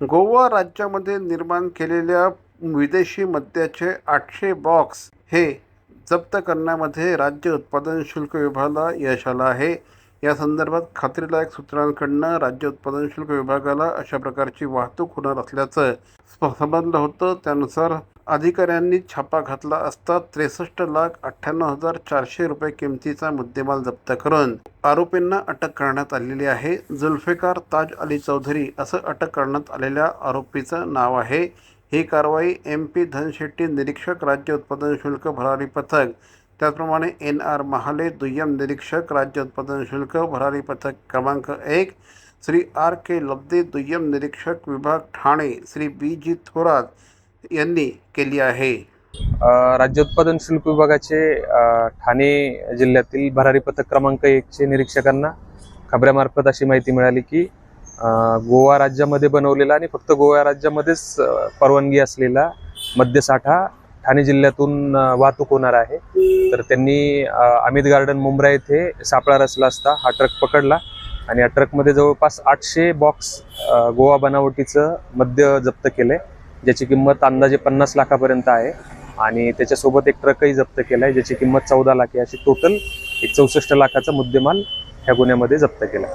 गोवा राज्यामध्ये निर्माण केलेल्या विदेशी मद्याचे आठशे बॉक्स हे जप्त करण्यामध्ये राज्य उत्पादन शुल्क विभागाला यश आलं आहे. या संदर्भात खात्रीलायक सूत्रांकडनं राज्य उत्पादन शुल्क विभागाला अशा प्रकारची वाहतूक होणार असल्याचं समजलं होतं. त्यानुसार अधिकाऱ्यांनी छापा घातला असता त्रेसष्ट लाख अठ्ठ्याण्णव हजार चारशे रुपये किमतीचा मुद्देमाल जप्त करून आरोपींना अटक करण्यात आलेली आहे. जुल्फेकार ताज अली चौधरी असं अटक करण्यात आलेल्या आरोपीचं नाव आहे. ही कारवाई एम पी धनशेट्टी निरीक्षक राज्य उत्पादन शुल्क भरारी पथक त्याचप्रमाणे एन आर महाले दुय्यम निरीक्षक राज्य उत्पादन शुल्क भरारी पथक क्रमांक एक श्री आर के लब्दे दुय्यम निरीक्षक विभाग ठाणे श्री बी जी थोरात यांनी केली आहे. राज्य उत्पादन शुल्क विभागाचे ठाणे जिल्ह्यातील भरारी पथक क्रमांक एकचे निरीक्षकांना खबऱ्यामार्फत अशी माहिती मिळाली की गोवा राज्यामध्ये बनवलेला आणि फक्त गोवा राज्यामध्येच परवानगी असलेला मद्यसाठा ठाणे जिल्ह्यातून वाहतूक होणार आहे. तर त्यांनी अमित गार्डन मुंब्रा येथे सापळा रचला असता हा ट्रक पकडला आणि या ट्रकमध्ये जवळपास आठशे बॉक्स गोवा बनावटीचं मद्य जप्त केलंय. ज्याची किंमत अंदाजे पन्नास लाखापर्यंत आहे. आणि त्याच्यासोबत एक ट्रकही जप्त केला आहे ज्याची किंमत चौदा लाख आहे. अशी टोटल एक चौसष्ट लाखाचा मुद्देमाल ह्या गुन्ह्यामध्ये जप्त केला